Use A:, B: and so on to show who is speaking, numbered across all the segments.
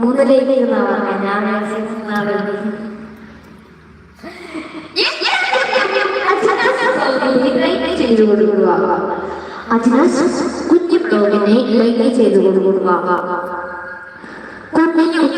A: മൂന്നിലേക്ക് എന്നാ പറഞ്ഞ ഞാൻ ചെയ്തു കൊടുക്കുക. അതിന് കുഞ്ഞു ബ്ലോഗിനെ ലൈക്ക് ചെയ്തു കൊടുക്കുക. കുഞ്ഞു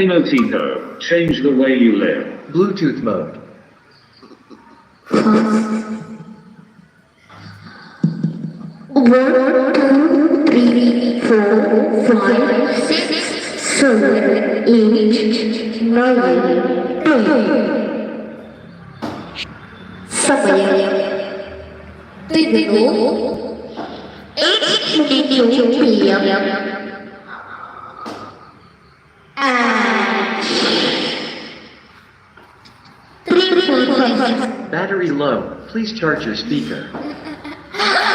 B: Motico, change the way you live.
C: Bluetooth mode.
A: One, two, three, four, five, six, seven, eight, nine, ten. Sabaya. Did they go?
C: Battery low. Please charge your speaker.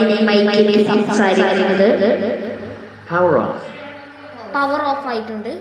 A: ഇനി മൈക്കിൽ സംസാരിക്കുന്നത്.
D: പവർ ഓഫ് ആയിട്ടുണ്ട്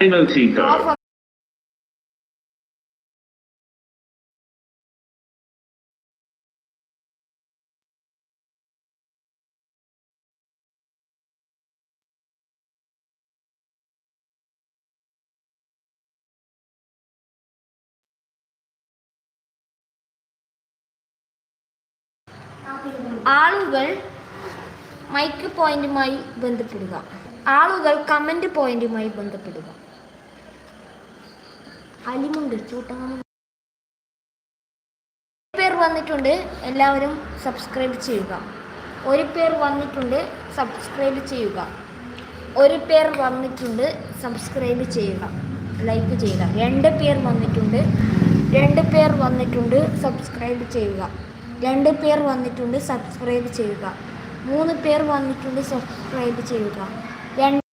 B: Emotico.
D: ആളുകൾ mic പോയിന്റുമായി ബന്ധപ്പെടുക ആളുകൾ comment പോയിന്റുമായി ബന്ധപ്പെടുക അലിമുണ്ട് ചൂട്ടാ പേർ വന്നിട്ടുണ്ട് എല്ലാവരും സബ്സ്ക്രൈബ് ചെയ്യുക. ഒരു പേർ വന്നിട്ടുണ്ട് സബ്സ്ക്രൈബ് ചെയ്യുക. ഒരു പേർ വന്നിട്ടുണ്ട് സബ്സ്ക്രൈബ് ചെയ്യുക. ലൈക്ക് ചെയ്യുക. രണ്ട് പേർ വന്നിട്ടുണ്ട് രണ്ട് പേർ വന്നിട്ടുണ്ട് സബ്സ്ക്രൈബ് ചെയ്യുക. രണ്ട് പേർ വന്നിട്ടുണ്ട് സബ്സ്ക്രൈബ് ചെയ്യുക. മൂന്ന് പേർ വന്നിട്ടുണ്ട് സബ്സ്ക്രൈബ് ചെയ്യുക. രണ്ട്